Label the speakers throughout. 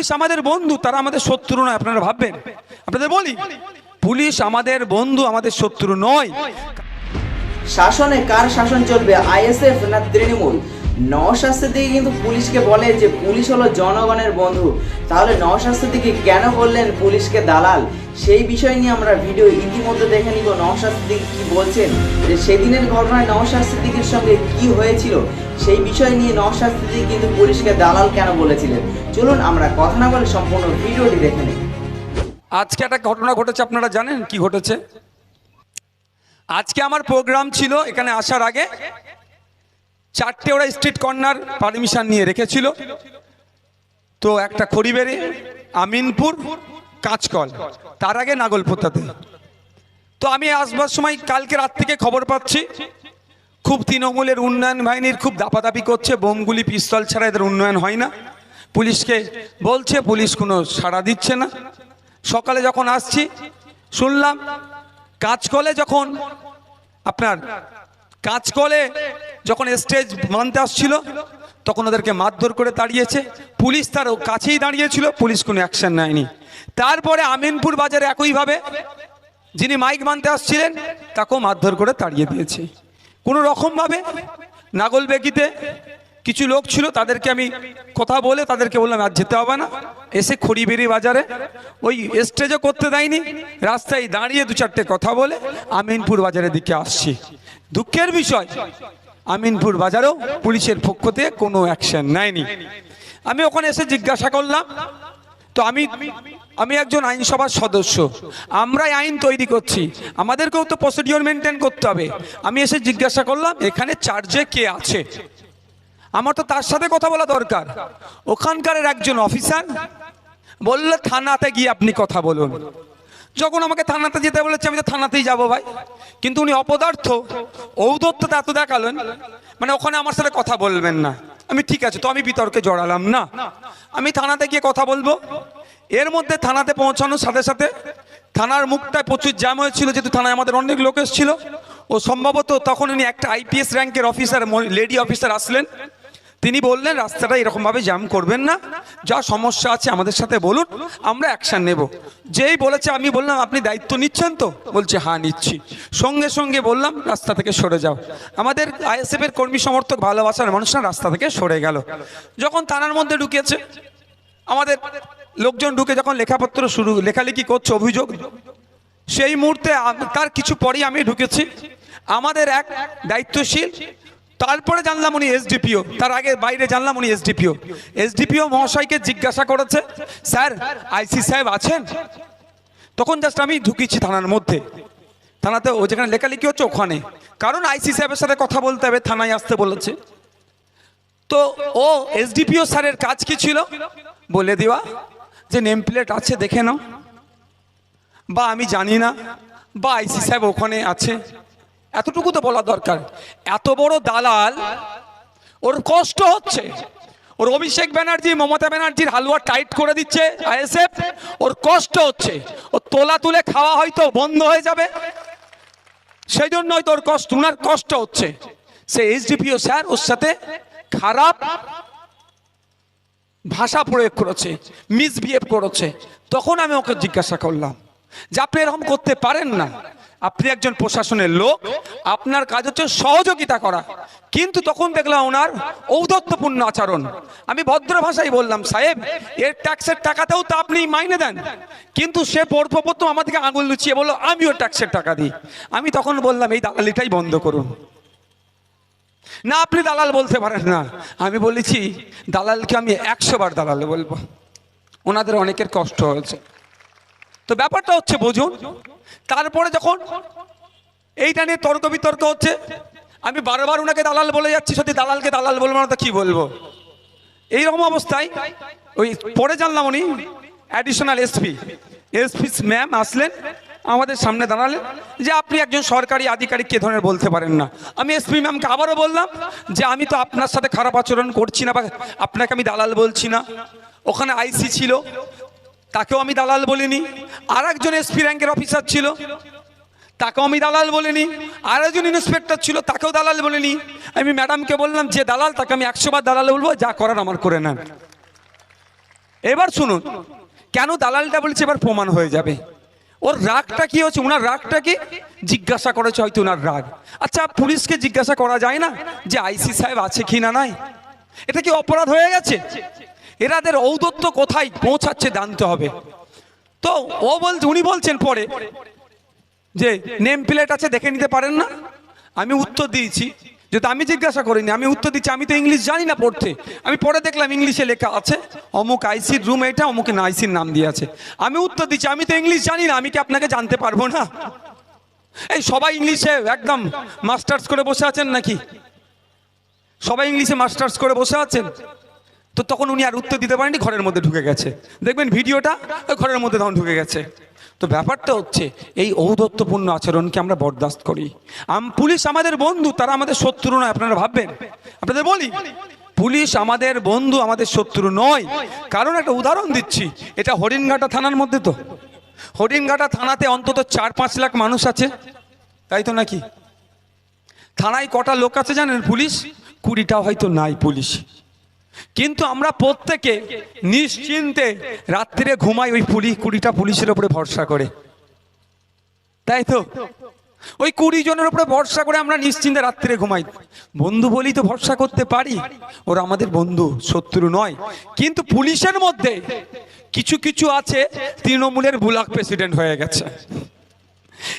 Speaker 1: Police আমাদের বন্ধু, তারা আমাদের শত্রু নয়, আপনারা ভাববেন। আপনাদের বলি, পুলিশ আমাদের বন্ধু, আমাদের শত্রু নয়।
Speaker 2: শাসনে কার শাসন চলবে? আইএসএফ না তৃণমূল? নওশাস্ত্রের দিকে কিন্তু পুলিশকে বলে যে পুলিশ হলো জনগণের বন্ধু। তাহলে নওশাস্ত্রের দিকে কেন বললেন পুলিশকে দালাল? সেই বিষয় নিয়ে আমরা ভিডিও ইতিমধ্যে দেখে নিব নওশাস্ত্রের দিকে কি বলছেন, যে সেদিনের ঘটনায় নওশাস্ত্রের দিকের সঙ্গে কি হয়েছিল? সেই বিষয় নিয়ে নওশাস্ত্রের দিকে কিন্তু পুলিশকে দালাল কেন বলেছিলেন? চলুন আমরা কথা না বলে সম্পূর্ণ ভিডিওটি দেখে নিই।
Speaker 1: আজকে একটা ঘটনা ঘটেছে, আপনারা জানেন কি ঘটেছে? আজকে আমার প্রোগ্রাম ছিল এখানে আসার আগে। চারটে ওরা স্ট্রিট কর্নার পারমিশন নিয়ে রেখেছিল। তো একটা খড়িবেড়ে, আমিনপুর, কাঁচকল। তার আগে নাগলপোতাতে। তো আমি আসবার সময় কালকে রাত থেকে খবর পাচ্ছি, খুব তৃণমূলের উন্নয়ন বাহিনীর খুব দাপাদাপি করছে, বোমগুলি পিস্তল ছাড়া এদের উন্নয়ন হয় না। পুলিশকে বলছে, পুলিশ কোনো সাড়া দিচ্ছে না। সকালে যখন আসছি, শুনলাম কাঁচকলে যখন আপনার কাঁচকলে যখন স্টেজ মানতে আসছিল, তখন ওদেরকে মারধর করে দাঁড়িয়েছে পুলিশ তার কাছেই দাঁড়িয়েছিল, পুলিশ কোনো অ্যাকশন নেয়নি। তারপরে আমিনপুর বাজারে একইভাবে যিনি মাইক মানতে আসছিলেন, তাকেও মারধর করে তাড়িয়ে দিয়েছে। কোনো রকমভাবে নাগল বেগিতে কিছু লোক ছিল, তাদেরকে আমি কথা বলে তাদেরকে বললাম, আর যেতে হবে না। এসে খড়িবেরি বাজারে, ওই স্টেজও করতে দেয়নি, রাস্তায় দাঁড়িয়ে দু চারটে কথা বলে আমিনপুর বাজারের দিকে আসছি। দুঃখের বিষয়। আমিনপুর বাজারেও পুলিশের পক্ষ থেকে কোনো অ্যাকশন নেয়নি। আমি ওখানে এসে জিজ্ঞাসা করলাম, তো আমি আমি একজন আইনসভার সদস্য। আমরাই আইন তৈরি করছি। আমাদেরকেও তো প্রসিডিওর মেনটেন করতে হবে। আমি এসে জিজ্ঞাসা করলাম, এখানে চার্জে কে আছে? আমার তো তার সাথে কথা বলা দরকার। ওখানকার একজন অফিসার বললে, থানাতে গিয়ে আপনি কথা বলুন। যখন আমাকে থানাতে যেতে বলেছে, আমি তো থানাতেই যাব ভাই। কিন্তু উনি অপদার্থ। ঔদত্ততা এত দেখালেন। মানে ওখানে আমার সাথে কথা বলবেন না। আমি ঠিক আছে, তো আমি বিতর্কে জড়ালাম না। আমি থানাতে গিয়ে কথা বলব। এর মধ্যে থানাতে পৌঁছানোর সাথে সাথে থানার মুখটায় প্রচুর জ্যাম হয়েছিল, যেহেতু থানায় আমাদের অনেক লোক এসেছিল। ও সম্ভবত তখন উনি একটা আইপিএস র্যাঙ্কের অফিসার লেডি অফিসার আসলেন। তিনি বললেন, রাস্তাটা এরকমভাবে জ্যাম করবেন না। যা সমস্যা আছে আমাদের সাথে বলুন, আমরা অ্যাকশন নেব। যেই বলেছে, আমি বললাম, আপনি দায়িত্ব নিচ্ছেন তো? বলছে হ্যাঁ নিচ্ছি। সঙ্গে সঙ্গে বললাম, রাস্তা থেকে সরে যাও। আমাদের আইএসএফ এর কর্মী সমর্থক, ভালোবাসার মানুষরা রাস্তা থেকে সরে গেল। যখন থানার মধ্যে ঢুকেছে, আমাদের লোকজন ঢুকে যখন লেখাপত্র শুরু, লেখালেখি করছে, অভিযোগ, সেই মুহূর্তে তার কিছু পরেই আমি ঢুকেছি। আমাদের এক দায়িত্বশীল তারপরে জানলাম উনি এসডিপিও। তার আগে বাইরে জানলাম উনি এসডিপিও। এসডিপিও মহাশয়কে জিজ্ঞাসা করেছে, স্যার, আইসি সাহেব আছেন? তখন জাস্ট আমি ঢুকেছি থানার মধ্যে। থানাতে ও যেখানে লেখালেখি হচ্ছে ওখানে। কারণ আইসি সাহেবের সাথে কথা বলতে হবে, থানায় আসতে বলেছে। তো ও এসডিপিও স্যারের কাজ কি ছিল? বলে দেওয়া, যে নেম প্লেট আছে, দেখে নাও। বা আমি জানি না, বা আইসি সাহেব ওখানে আছে। এতটুকু তো বলা দরকার। এত বড় দালাল, ওর কষ্ট হচ্ছে। ওর অভিষেক ব্যানার্জি, মমতা ব্যানার্জির হালুয়া টাইট করে দিচ্ছে আইএসএফ, ওর কষ্ট হচ্ছে। ও তোলা তুলে খাওয়া হয়তো বন্ধ হয়ে যাবে। সেই জন্য হয়তো ওর কষ্ট, উনার কষ্ট হচ্ছে। সে এইচডিপিও স্যার, ওর সাথে খারাপ ভাষা প্রয়োগ করেছে, মিসবিহেভ করেছে। তখন আমি ওকে জিজ্ঞাসা করলাম যে, আপনি এরকম করতে পারেন না? আপনি একজন প্রশাসনের লোক, আপনার কাজ হচ্ছে সহযোগিতা করা। কিন্তু তখন দেখলাম ওনার ঔদত্তপূর্ণ আচরণ। আমি ভদ্র ভাষায় বললাম, সাহেব, এর ট্যাক্সের টাকাতেও তো আপনি মাইনে দেন। কিন্তু সে প্রথম আমাদেরকে আঙুল লুচিয়ে বলল, আমিও ট্যাক্সের টাকা দিই। আমি তখন বললাম, এই দালালিটাই বন্ধ করুন। না, আপনি দালাল বলতে পারেন না। আমি বলেছি, দালালকে আমি একশো বার দালাল বলব। ওনাদের অনেকের কষ্ট হয়েছে। তো ব্যাপারটা হচ্ছে বুঝুন, তারপরে যখন এইটা নিয়ে তর্ক বিতর্ক হচ্ছে, আমি বারবার ওনাকে দালাল বলে যাচ্ছি, সত্যি দালালকে দালাল বলব না তো কি বলব? এইরকম অবস্থায় ওই পরে জানলাম উনি অ্যাডিশনাল এসপি এসপি ম্যাম আসলেন, আমাদের সামনে দাঁড়ালেন, যে আপনি একজন সরকারি আধিকারিক, কে ধরনের বলতে পারেন না। আমি এসপি ম্যামকে আবারও বললাম যে আমি তো আপনার সাথে খারাপ আচরণ করছি না বা আপনাকে আমি দালাল বলছি না। ওখানে আইসি ছিল তাকেও আমি দালাল বলিনি। আর একজন এসপি র্যাঙ্কের অফিসার ছিল। তাকেও আমি দালাল বলিনি। আর একজন ইন্সপেক্টর ছিল, তাকেও দালাল বলিনি। আমি ম্যাডামকে বললাম, যে দালাল, তাকে আমি একশো বার দালাল বলব, যা করার আমার করে নেন। এবার শুনুন, কেন দালালটা বলছে এবার প্রমাণ হয়ে যাবে? ওর রাগটা কি হচ্ছে? ওনার রাগটা কি? জিজ্ঞাসা করেছে হয়তো ওনার রাগ। আচ্ছা পুলিশকে জিজ্ঞাসা করা যায় না যে আইসি সাহেব আছে কি না নাই? এটা কি অপরাধ হয়ে গেছে? এরাদের ঔদত্ত কোথায় পৌঁছাচ্ছে জানতে হবে। তো ও বলছে উনি বলছেন পরে যে নেম প্লেট আছে দেখে নিতে পারেন না? আমি উত্তর দিয়েছি। যদি আমি জিজ্ঞাসা করিনি, আমি উত্তর দিচ্ছি। আমি তো ইংলিশ জানি না পড়তে। আমি পরে দেখলাম ইংলিশে লেখা আছে, অমুক আইসির রুম এটা, অমুক আইসির নাম দিয়ে আছে। আমি উত্তর দিচ্ছি, আমি তো ইংলিশ জানি না, আমি কি আপনাকে জানতে পারব না? এই সবাই ইংলিশে একদম মাস্টার্স করে বসে আছেন নাকি? সবাই ইংলিশে মাস্টার্স করে বসে আছেন? তো তখন উনি আর উত্তর দিতে পারেনি ঘরের মধ্যে ঢুকে গেছে। দেখবেন ভিডিওটা, ঘরের মধ্যে তখন ঢুকে গেছে। তো ব্যাপারটা হচ্ছে, এই ঔদত্তপূর্ণ আচরণকে আমরা বরদাস্ত করি। আম, পুলিশ আমাদের বন্ধু, তারা আমাদের শত্রু নয়, আপনারা ভাববেন। আপনাদের বলি, পুলিশ আমাদের বন্ধু, আমাদের শত্রু নয়। কারণ একটা উদাহরণ দিচ্ছি, এটা হরিণঘাটা থানার মধ্যে তো। হরিণঘাটা থানাতে অন্তত চার পাঁচ লাখ মানুষ আছে। তাই তো নাকি? থানায় কটা লোক আছে জানেন পুলিশ? কুড়িটা হয়তো নাই পুলিশ। কিন্তু আমরা প্রত্যেকে নিশ্চিন্তে রাত্রিরে ঘুমাই ওই পুলিশ কুড়িটা পুলিশের উপরে ভরসা করে। তাই তো? ওই কুড়ি জনের উপরে ভরসা করে আমরা নিশ্চিন্তে রাত্রিরে ঘুমাই। বন্ধু বলি তো ভরসা করতে পারি। ওরা আমাদের বন্ধু, শত্রু নয়। কিন্তু পুলিশের মধ্যে কিছু কিছু আছে, তৃণমূলের ব্লক প্রেসিডেন্ট হয়ে গেছে।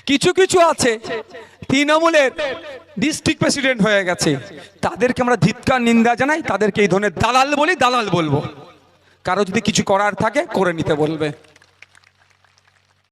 Speaker 1: কিছু কিছু আছে তৃণমূলের ডিস্ট্রিক্ট প্রেসিডেন্ট হয়ে গেছে। তাদেরকে আমরা ধিৎকার নিন্দা জানাই, তাদেরকে এই ধরনের দালাল বলি, দালাল বলব। কারও যদি কিছু করার থাকে, করে নিতে বলবে।